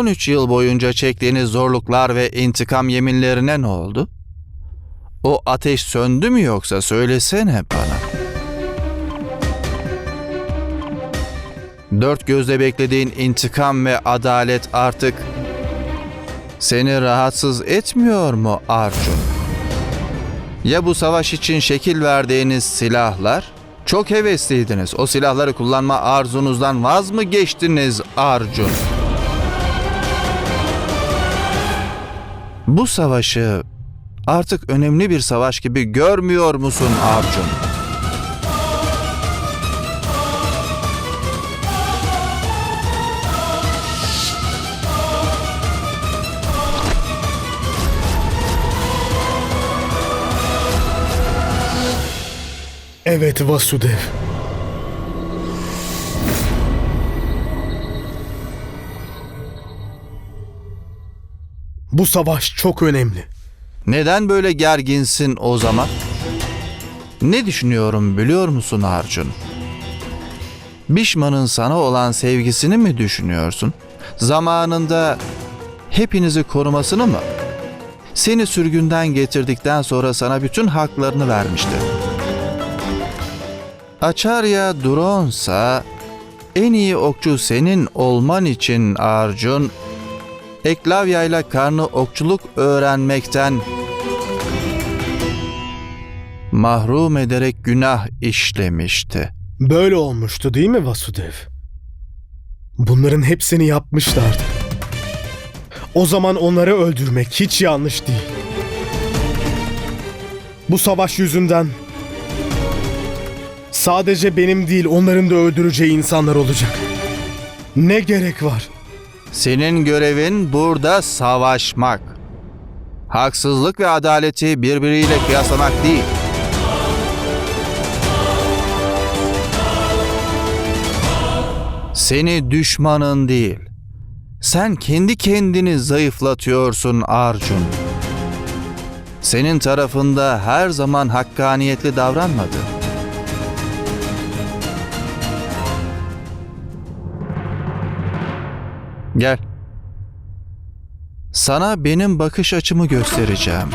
13 yıl boyunca çektiğiniz zorluklar ve intikam yeminlerine ne oldu? O ateş söndü mü yoksa söylesene bana. Dört gözle beklediğin intikam ve adalet artık seni rahatsız etmiyor mu Arjun? Ya bu savaş için şekil verdiğiniz silahlar? Çok hevesliydiniz. O silahları kullanma arzunuzdan vaz mı geçtiniz Arjun? Bu savaşı artık önemli bir savaş gibi görmüyor musun Arjun? Evet Vasudev. Bu savaş çok önemli. Neden böyle gerginsin o zaman? Ne düşünüyorum biliyor musun Arjun? Bişman'ın sana olan sevgisini mi düşünüyorsun? Zamanında hepinizi korumasını mı? Seni sürgünden getirdikten sonra sana bütün haklarını vermişti. Acharya Dronsa en iyi okçu senin olman için Arjun Eklavya ile karnı okçuluk öğrenmekten mahrum ederek günah işlemişti. Böyle olmuştu değil mi Vasudev? Bunların hepsini yapmışlardı. O zaman onları öldürmek hiç yanlış değil. Bu savaş yüzünden sadece benim değil onların da öldüreceği insanlar olacak. Ne gerek var? Senin görevin burada savaşmak. Haksızlık ve adaleti birbiriyle kıyaslamak değil. Seni düşmanın değil. Sen kendi kendini zayıflatıyorsun Arjun. Senin tarafında her zaman hakkaniyetli davranmadı. Gel. Sana benim bakış açımı göstereceğim.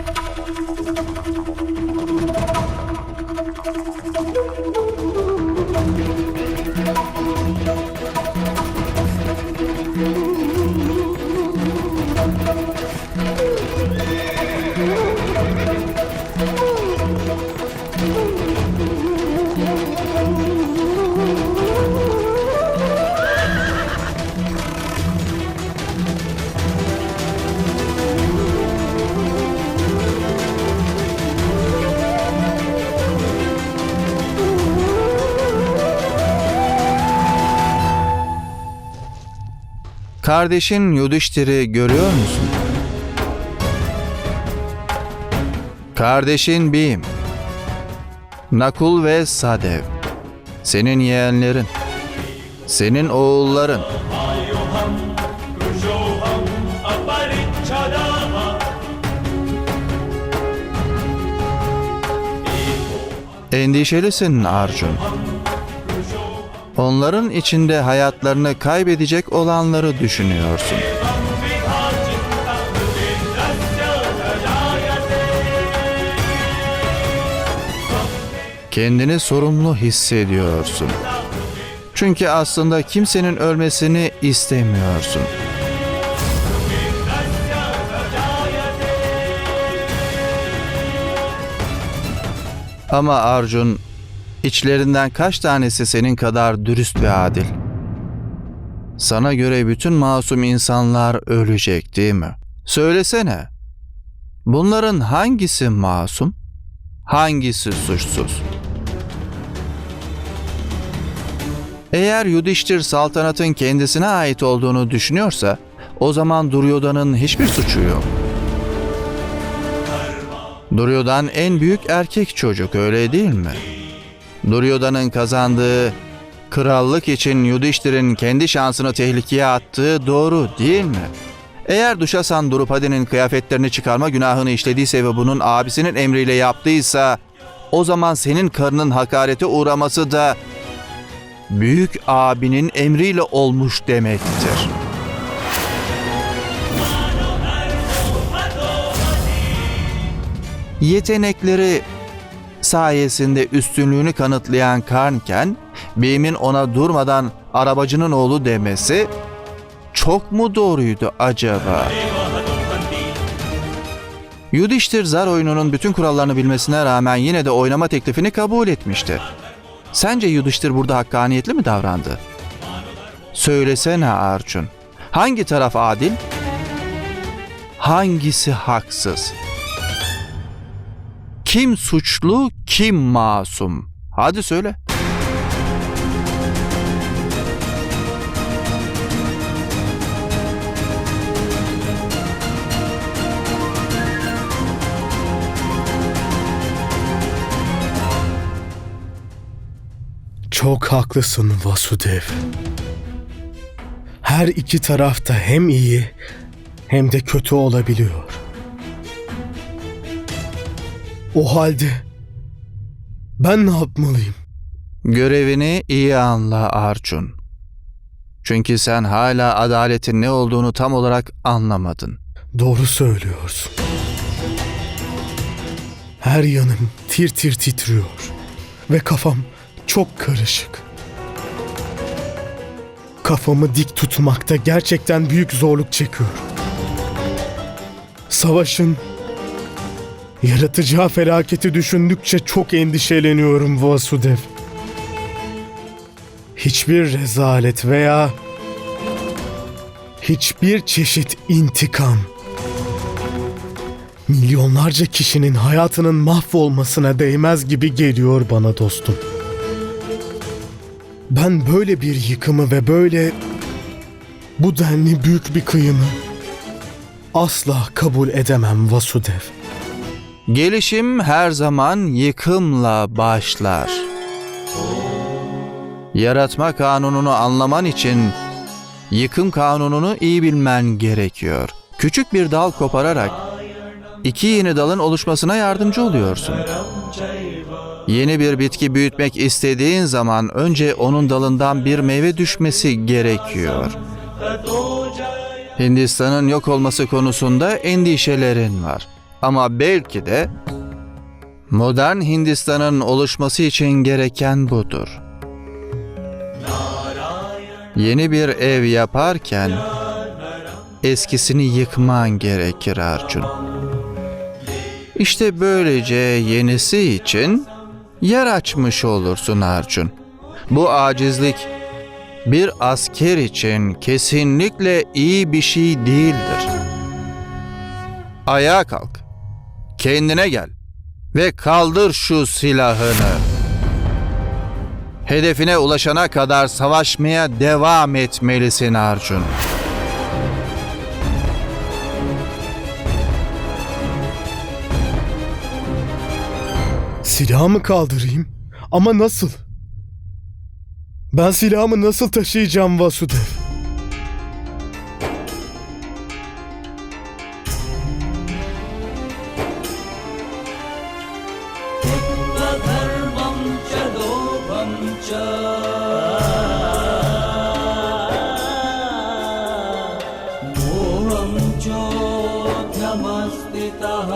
Kardeşin Yudhishthir'i görüyor musun? Kardeşin Bhim. Nakul ve Sadev. Senin yeğenlerin. Senin oğulların. Endişelisin Arjun. Onların içinde hayatlarını kaybedecek olanları düşünüyorsun. Kendini sorumlu hissediyorsun. Çünkü aslında kimsenin ölmesini istemiyorsun. Ama Arjun İçlerinden kaç tanesi senin kadar dürüst ve adil? Sana göre bütün masum insanlar ölecek değil mi? Söylesene. Bunların hangisi masum? Hangisi suçsuz? Eğer Yudhishthir saltanatın kendisine ait olduğunu düşünüyorsa, o zaman Duryodhan'ın hiçbir suçu yok. Duryodhan en büyük erkek çocuk öyle değil mi? Duryodhan'ın kazandığı krallık için Yudhishthir'in kendi şansını tehlikeye attığı doğru değil mi? Eğer Duşasan Drupadi'nin kıyafetlerini çıkarma günahını işlediyse ve bunun abisinin emriyle yaptıysa o zaman senin karının hakarete uğraması da büyük abinin emriyle olmuş demektir. Yetenekleri sayesinde üstünlüğünü kanıtlayan Karnken, Bey'in ona durmadan arabacının oğlu demesi çok mu doğruydu acaba? Yudhishthir zar oyununun bütün kurallarını bilmesine rağmen yine de oynama teklifini kabul etmişti. Sence Yudhishthir burada hakkaniyetli mi davrandı? Söylesene Arjun. Hangi taraf adil? Hangisi haksız? Kim suçlu, kim masum? Hadi söyle. Çok haklısın Vasudev. Her iki tarafta hem iyi hem de kötü olabiliyor. O halde ben ne yapmalıyım? Görevini iyi anla Arjun. Çünkü sen hala adaletin ne olduğunu tam olarak anlamadın. Doğru söylüyorsun. Her yanım tir tir titriyor ve kafam çok karışık. Kafamı dik tutmakta gerçekten büyük zorluk çekiyorum. Savaşın yaratacağı felaketi düşündükçe çok endişeleniyorum Vasudev. Hiçbir rezalet veya hiçbir çeşit intikam milyonlarca kişinin hayatının mahvolmasına değmez gibi geliyor bana dostum. Ben böyle bir yıkımı ve böyle bu denli büyük bir kıyımı asla kabul edemem Vasudev. Gelişim her zaman yıkımla başlar. Yaratma kanununu anlaman için yıkım kanununu iyi bilmen gerekiyor. Küçük bir dal kopararak iki yeni dalın oluşmasına yardımcı oluyorsun. Yeni bir bitki büyütmek istediğin zaman önce onun dalından bir meyve düşmesi gerekiyor. Hindistan'ın yok olması konusunda endişelerin var. Ama belki de modern Hindistan'ın oluşması için gereken budur. Yeni bir ev yaparken eskisini yıkman gerekir Arjun. İşte böylece yenisi için yer açmış olursun Arjun. Bu acizlik bir asker için kesinlikle iyi bir şey değildir. Ayağa kalk. Kendine gel ve kaldır şu silahını. Hedefine ulaşana kadar savaşmaya devam etmelisin Arjun. Silahımı kaldırayım ama nasıl? Ben silahımı nasıl taşıyacağım Vasudev? चोऽध्यमस्थितः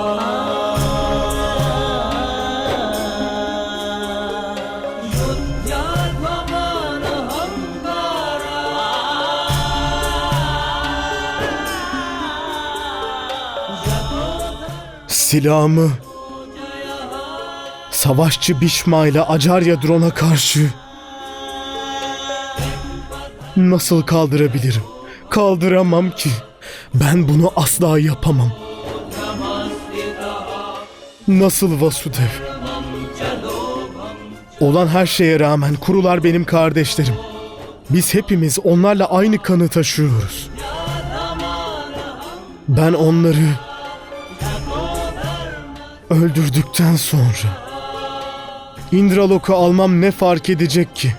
Silahımı savaşçı Bişma ile Acarya Drone'a karşı nasıl kaldırabilirim? Kaldıramam ki. Ben bunu asla yapamam. Nasıl Vasudev? Olan her şeye rağmen kurular benim kardeşlerim. Biz hepimiz onlarla aynı kanı taşıyoruz. Ben onları öldürdükten sonra Indralok'u almam ne fark edecek ki?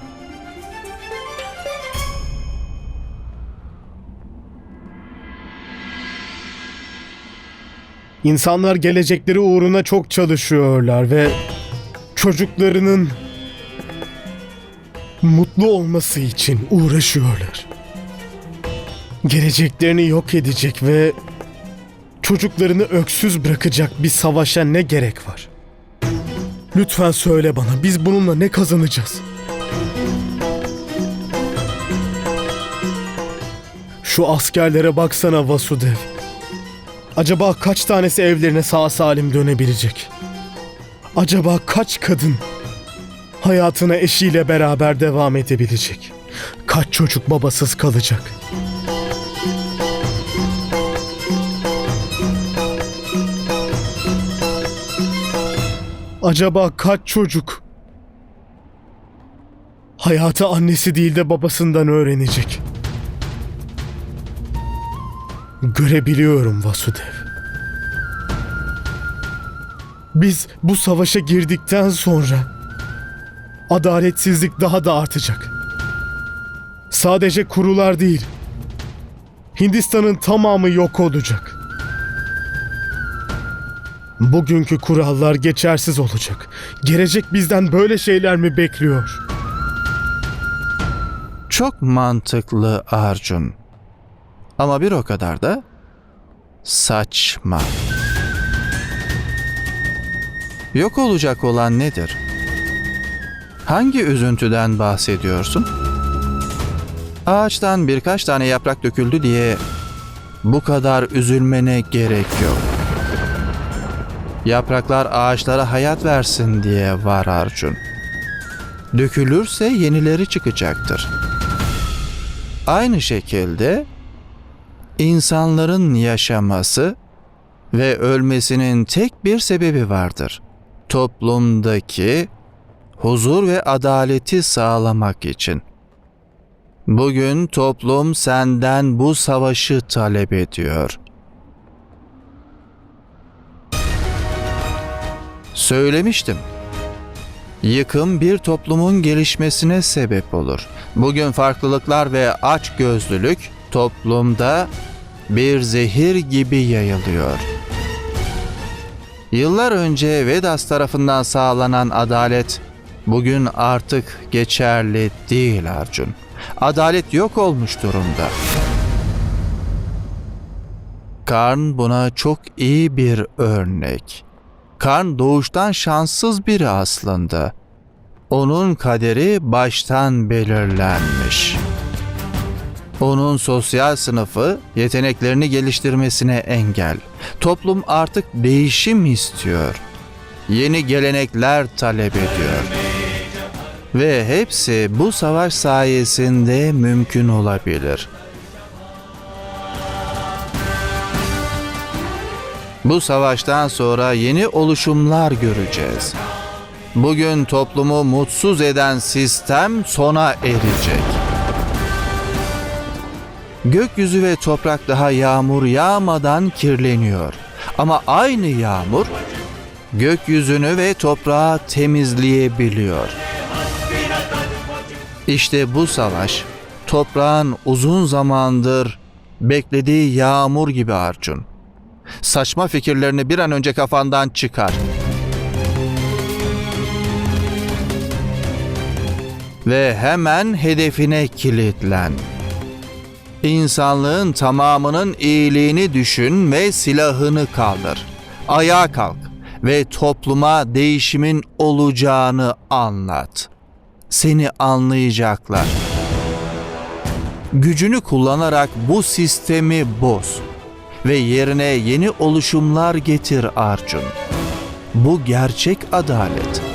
İnsanlar gelecekleri uğruna çok çalışıyorlar ve çocuklarının mutlu olması için uğraşıyorlar. Geleceklerini yok edecek ve Çocuklarını öksüz bırakacak bir savaşa ne gerek var? Lütfen söyle bana biz bununla ne kazanacağız? Şu askerlere baksana Vasudev. Acaba kaç tanesi evlerine sağ salim dönebilecek? Acaba kaç kadın hayatına eşiyle beraber devam edebilecek? Kaç çocuk babasız kalacak? Acaba kaç çocuk hayatı annesi değil de babasından öğrenecek? Görebiliyorum Vasudev. Biz bu savaşa girdikten sonra adaletsizlik daha da artacak. Sadece kurular değil, Hindistan'ın tamamı yok olacak. Bugünkü kurallar geçersiz olacak. Gelecek bizden böyle şeyler mi bekliyor? Çok mantıklı Arjun. Ama bir o kadar da saçma. Yok olacak olan nedir? Hangi üzüntüden bahsediyorsun? Ağaçtan birkaç tane yaprak döküldü diye bu kadar üzülmene gerek yok. Yapraklar ağaçlara hayat versin diye var Arjun. Dökülürse yenileri çıkacaktır. Aynı şekilde insanların yaşaması ve ölmesinin tek bir sebebi vardır. Toplumdaki huzur ve adaleti sağlamak için. Bugün toplum senden bu savaşı talep ediyor. Söylemiştim. Yıkım bir toplumun gelişmesine sebep olur. Bugün farklılıklar ve açgözlülük toplumda bir zehir gibi yayılıyor. Yıllar önce Vedas tarafından sağlanan adalet bugün artık geçerli değil Arjun. Adalet yok olmuş durumda. Karn buna çok iyi bir örnek. Karn doğuştan şanssız biri aslında. Onun kaderi baştan belirlenmiş. Onun sosyal sınıfı yeteneklerini geliştirmesine engel. Toplum artık değişim istiyor. Yeni gelenekler talep ediyor. Ve hepsi bu savaş sayesinde mümkün olabilir. Bu savaştan sonra yeni oluşumlar göreceğiz. Bugün toplumu mutsuz eden sistem sona erecek. Gökyüzü ve toprak daha yağmur yağmadan kirleniyor. Ama aynı yağmur gökyüzünü ve toprağı temizleyebiliyor. İşte bu savaş toprağın uzun zamandır beklediği yağmur gibi Arjun. Saçma fikirlerini bir an önce kafandan çıkar. Ve hemen hedefine kilitlen. İnsanlığın tamamının iyiliğini düşün ve silahını kaldır. Ayağa kalk ve topluma değişimin olacağını anlat. Seni anlayacaklar. Gücünü kullanarak bu sistemi boz ve yerine yeni oluşumlar getir Arjun. Bu gerçek adalet.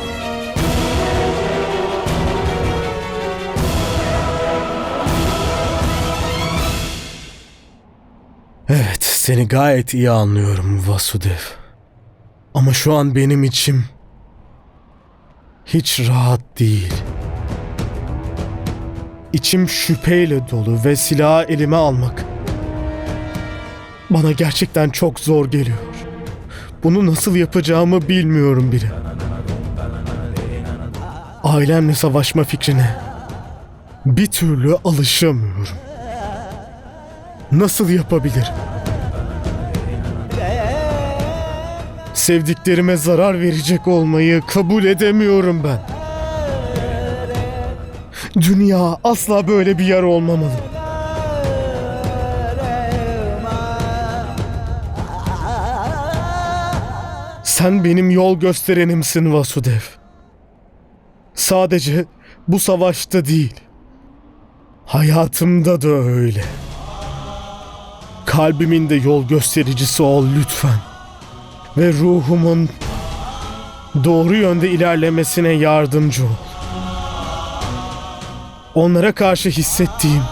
Seni gayet iyi anlıyorum Vasudev. Ama şu an benim içim hiç rahat değil. İçim şüpheyle dolu ve silahı elime almak bana gerçekten çok zor geliyor. Bunu nasıl yapacağımı bilmiyorum bile. Ailemle savaşma fikrine bir türlü alışamıyorum. Nasıl yapabilirim? Sevdiklerime zarar verecek olmayı kabul edemiyorum ben. Dünya asla böyle bir yer olmamalı. Sen benim yol gösterenimsin Vasudev. Sadece bu savaşta değil. Hayatımda da öyle. Kalbimin de yol göstericisi ol lütfen. Ve ruhumun doğru yönde ilerlemesine yardımcı ol. Onlara karşı hissettiğim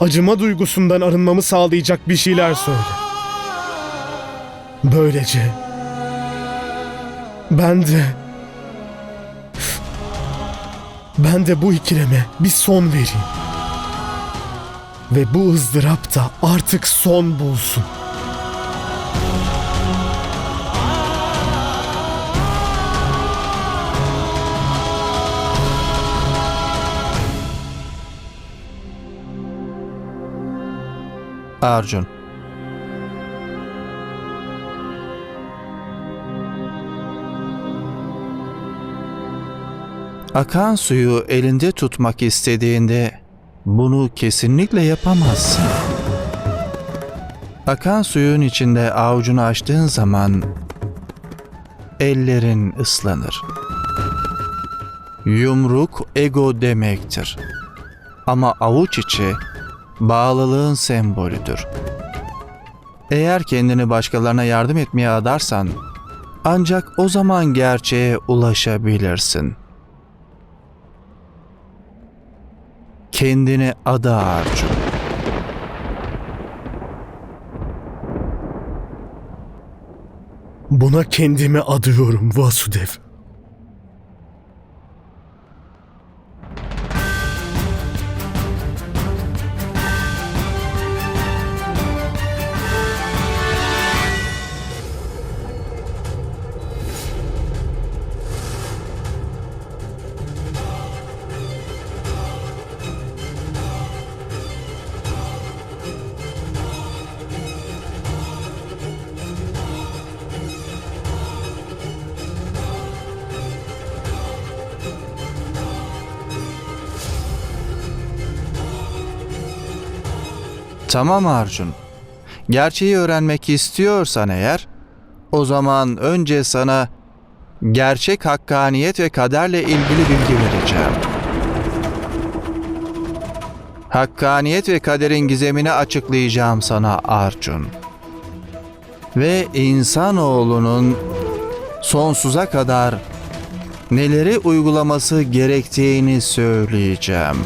acıma duygusundan arınmamı sağlayacak bir şeyler söyle. Böylece ben de ben de bu ikileme bir son vereyim. Ve bu ızdırap da artık son bulsun. Arjun. Akan suyu elinde tutmak istediğinde bunu kesinlikle yapamazsın. Akan suyun içinde avucunu açtığın zaman ellerin ıslanır. Yumruk ego demektir. Ama avuç içi bağlılığın sembolüdür. Eğer kendini başkalarına yardım etmeye adarsan ancak o zaman gerçeğe ulaşabilirsin. Kendini ada Arjun. Buna kendimi adıyorum Vasudev. Tamam Arjun. Gerçeği öğrenmek istiyorsan eğer, o zaman önce sana gerçek hakkaniyet ve kaderle ilgili bilgi vereceğim. Hakkaniyet ve kaderin gizemini açıklayacağım sana Arjun. Ve insanoğlunun sonsuza kadar neleri uygulaması gerektiğini söyleyeceğim.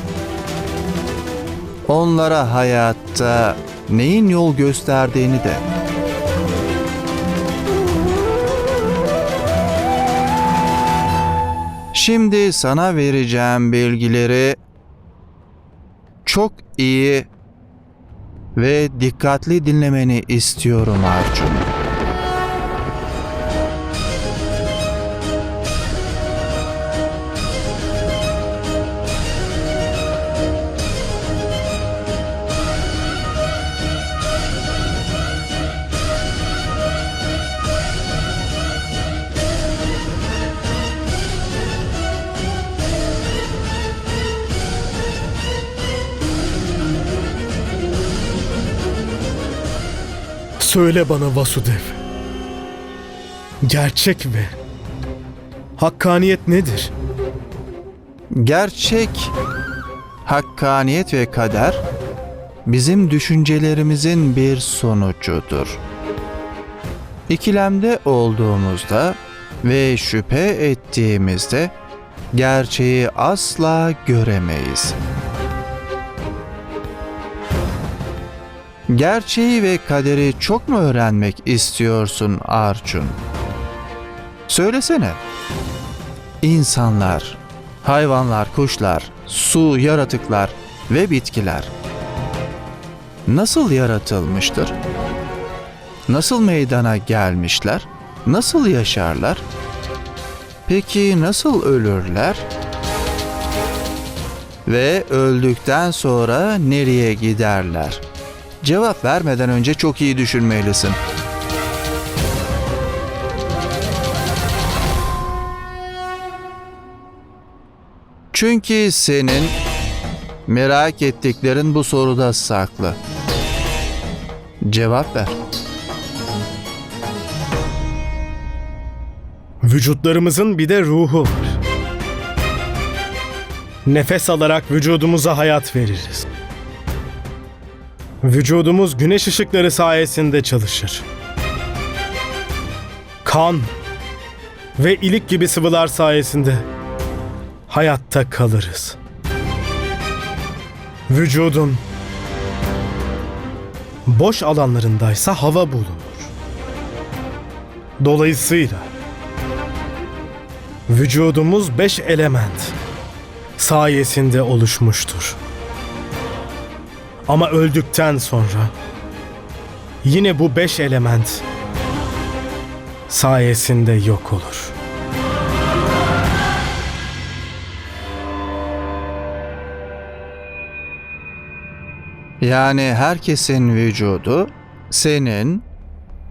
Onlara hayatta neyin yol gösterdiğini de. Şimdi sana vereceğim bilgileri çok iyi ve dikkatli dinlemeni istiyorum Arjun. Söyle bana Vasudev. Gerçek ve hakkaniyet nedir? Gerçek hakkaniyet ve kader bizim düşüncelerimizin bir sonucudur. İkilemde olduğumuzda ve şüphe ettiğimizde gerçeği asla göremeyiz. Gerçeği ve kaderi çok mu öğrenmek istiyorsun Arjun? Söylesene. İnsanlar, hayvanlar, kuşlar, su, yaratıklar ve bitkiler nasıl yaratılmıştır? Nasıl meydana gelmişler? Nasıl yaşarlar? Peki nasıl ölürler? Ve öldükten sonra nereye giderler? Cevap vermeden önce çok iyi düşünmelisin. Çünkü senin merak ettiklerin bu soruda saklı. Cevap ver. Vücutlarımızın bir de ruhu var. Nefes alarak vücudumuza hayat veririz. Vücudumuz güneş ışıkları sayesinde çalışır. Kan ve ilik gibi sıvılar sayesinde hayatta kalırız. Vücudun boş alanlarındaysa hava bulunur. Dolayısıyla vücudumuz beş element sayesinde oluşmuştur. Ama öldükten sonra yine bu beş element sayesinde yok olur. Yani herkesin vücudu senin,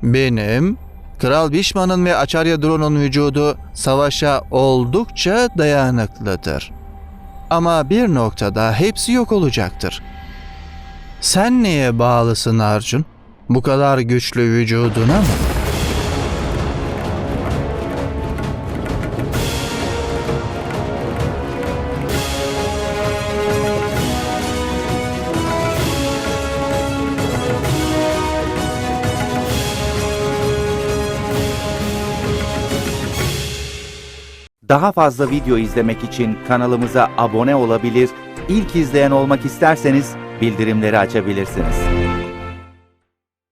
benim, Kral Bişman'ın ve Acharya Drono'nun vücudu savaşa oldukça dayanıklıdır. Ama bir noktada hepsi yok olacaktır. Sen neye bağlısın Arjun? Bu kadar güçlü vücuduna mı? Daha fazla video izlemek için kanalımıza abone olabilir, ilk izleyen olmak isterseniz bildirimleri açabilirsiniz.